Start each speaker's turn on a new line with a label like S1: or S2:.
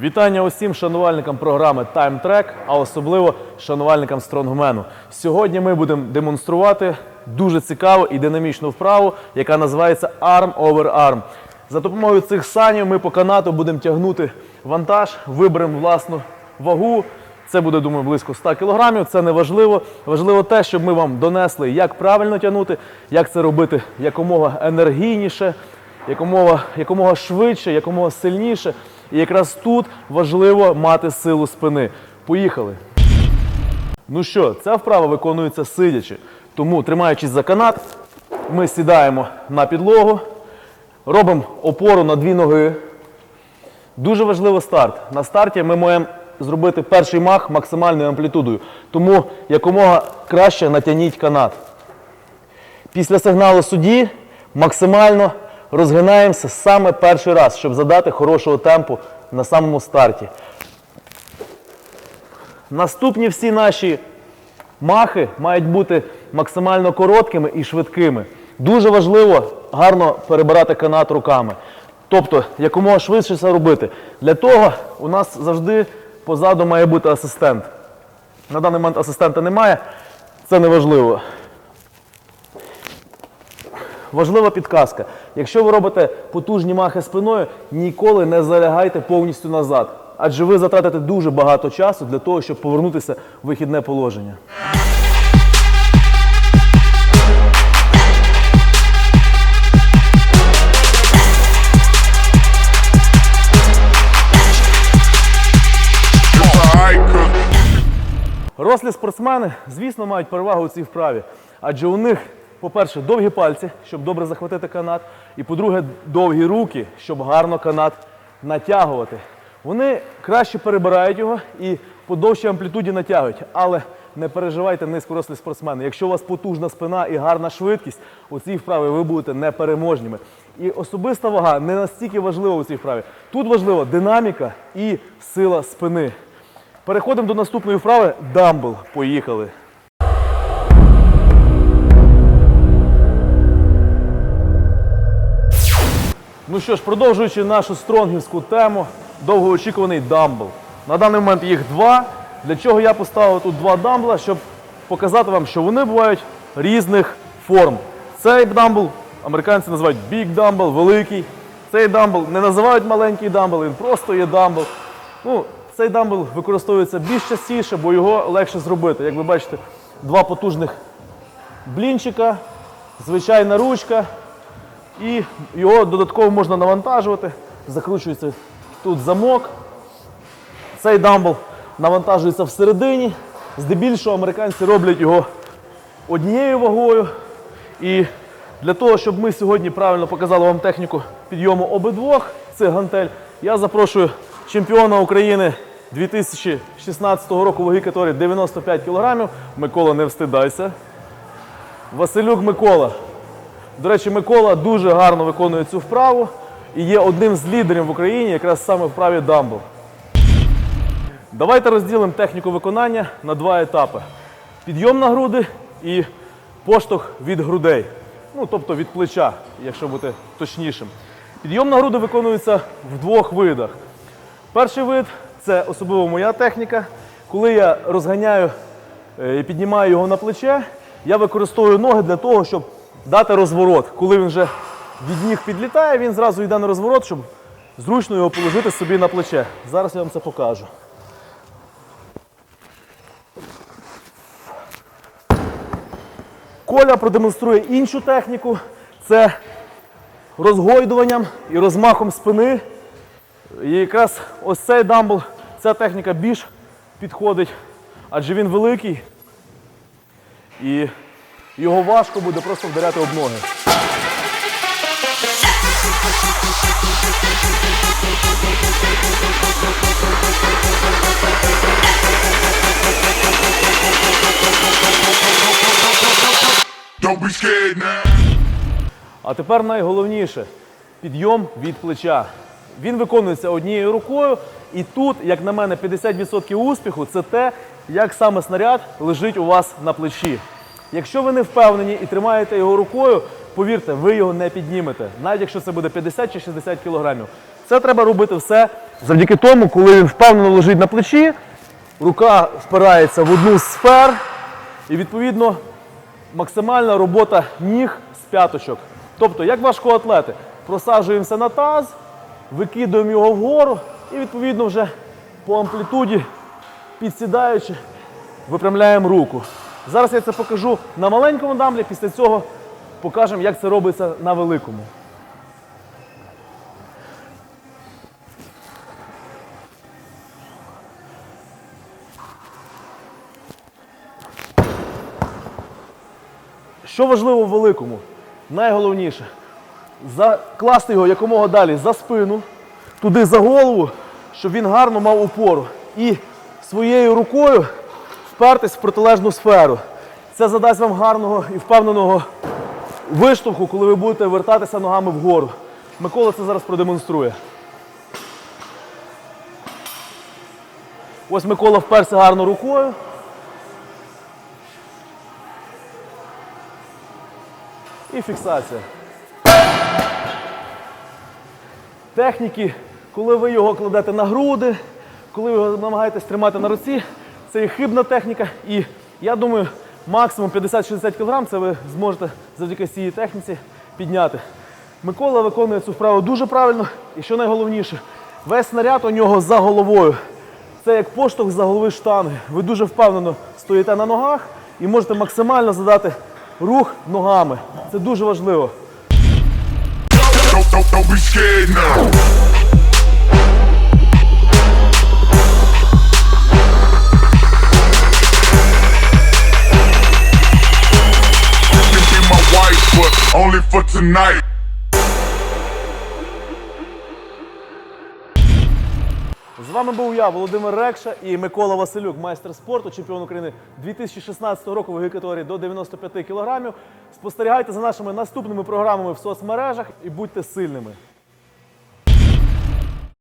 S1: Вітання усім шанувальникам програми Time Track, а особливо шанувальникам стронгмену. Сьогодні ми будемо демонструвати дуже цікаву і динамічну вправу, яка називається Arm over Arm. За допомогою цих санів ми по канату будемо тягнути вантаж, виберемо власну вагу. Це буде, думаю, близько 100 кілограмів. Це не важливо. Важливо те, щоб ми вам донесли, як правильно тягнути, як це робити якомога енергійніше, якомога, якомога швидше, якомога сильніше. І якраз тут важливо мати силу спини. Поїхали. Ну що, ця вправа виконується сидячи. Тому, тримаючись за канат, ми сідаємо на підлогу, робимо опору на дві ноги. Дуже важливий старт. На старті ми маємо зробити перший мах максимальною амплітудою. Тому якомога краще натягніть канат. Після сигналу судді максимально розгинаємося саме перший раз, щоб задати хорошого темпу на самому старті. Наступні всі наші махи мають бути максимально короткими і швидкими. Дуже важливо гарно перебирати канат руками. Тобто, якомога швидше це робити. Для того у нас завжди позаду має бути асистент. На даний момент асистента немає, це не важливо. Важлива підказка. Якщо ви робите потужні махи спиною, ніколи не залягайте повністю назад. Адже ви затратите дуже багато часу для того, щоб повернутися в вихідне положення. Рослі спортсмени, звісно, мають перевагу у цій вправі, адже у них, по-перше, довгі пальці, щоб добре захватити канат, і по-друге, довгі руки, щоб гарно канат натягувати. Вони краще перебирають його і по довшій амплітуді натягують. Але не переживайте низькорослі спортсмени. Якщо у вас потужна спина і гарна швидкість, у цій вправі ви будете непереможними. І особиста вага не настільки важлива у цій вправі. Тут важлива динаміка і сила спини. Переходимо до наступної вправи. Дамбл. Поїхали. Ну що ж, продовжуючи нашу стронгівську тему, довгоочікуваний дамбл. На даний момент їх два. Для чого я поставив тут два дамбла, щоб показати вам, що вони бувають різних форм. Цей дамбл американці називають big dumbbell, великий. Цей дамбл не називають маленький дамбл, він просто є дамбл. Ну, цей дамбл використовується більш частіше, бо його легше зробити. Як ви бачите, два потужних блінчика, звичайна ручка, і його додатково можна навантажувати. Закручується тут замок. Цей дамбл навантажується всередині. Здебільшого американці роблять його однією вагою. І для того, щоб ми сьогодні правильно показали вам техніку підйому обидвох цих гантель, я запрошую чемпіона України 2016 року ваги категорії 95 кг. Микола, не встидайся. Василюк Микола. До речі, Микола дуже гарно виконує цю вправу і є одним з лідерів в Україні якраз саме в вправі дамбл. Давайте розділимо техніку виконання на два етапи: підйом на груди і поштовх від грудей. Ну, тобто від плеча, якщо бути точнішим. Підйом на груди виконується в двох видах. Перший вид це особливо моя техніка. Коли я розганяю е, і піднімаю його на плече, я використовую ноги для того, щоб дати розворот. Коли він вже від ніг підлітає, він зразу йде на розворот, щоб зручно його положити собі на плече. Зараз я вам це покажу. Коля продемонструє іншу техніку. Це розгойдуванням і розмахом спини. І якраз ось цей дамбл, ця техніка більш підходить, адже він великий і його важко буде просто вдаряти об ноги.
S2: Don't be scared now.
S1: А тепер найголовніше підйом від плеча. Він виконується однією рукою, і тут, як на мене, 50% успіху це те, як саме снаряд лежить у вас на плечі. Якщо ви не впевнені і тримаєте його рукою, повірте, ви його не піднімете, навіть якщо це буде 50 чи 60 кілограмів. Це треба робити все завдяки тому, коли він впевнено лежить на плечі, рука впирається в одну з сфер, і відповідно максимальна робота ніг з п'яточок. Тобто, як важкоатлети, просаджуємося на таз, викидуємо його вгору і відповідно вже по амплітуді, підсідаючи, випрямляємо руку. Зараз я це покажу на маленькому дамблі, після цього покажемо, як це робиться на великому. Що важливо в великому? Найголовніше закласти його якомога далі за спину, туди за голову, щоб він гарно мав опору. І своєю рукою впертись в протилежну сферу. Це задасть вам гарного і впевненого виштовху, коли ви будете вертатися ногами вгору. Микола це зараз продемонструє. Ось Микола вперся гарно рукою. І фіксація. Техніки, коли ви його кладете на груди, коли ви його намагаєтесь тримати на руці, це є хибна техніка. І я думаю, максимум 50-60 кг це ви зможете завдяки цій техніці підняти. Микола виконує цю вправу дуже правильно. І що найголовніше, весь снаряд у нього за головою. Це як поштовх за голови штанги. Ви дуже впевнено стоїте на ногах і можете максимально задати рух ногами. Це дуже важливо.
S2: For tonight.
S1: З вами був я, Володимир Рекша і Микола Василюк, майстер спорту, чемпіон України 2016 року в категорії до 95 кілограмів. Спостерігайте за нашими наступними програмами в соцмережах і будьте сильними.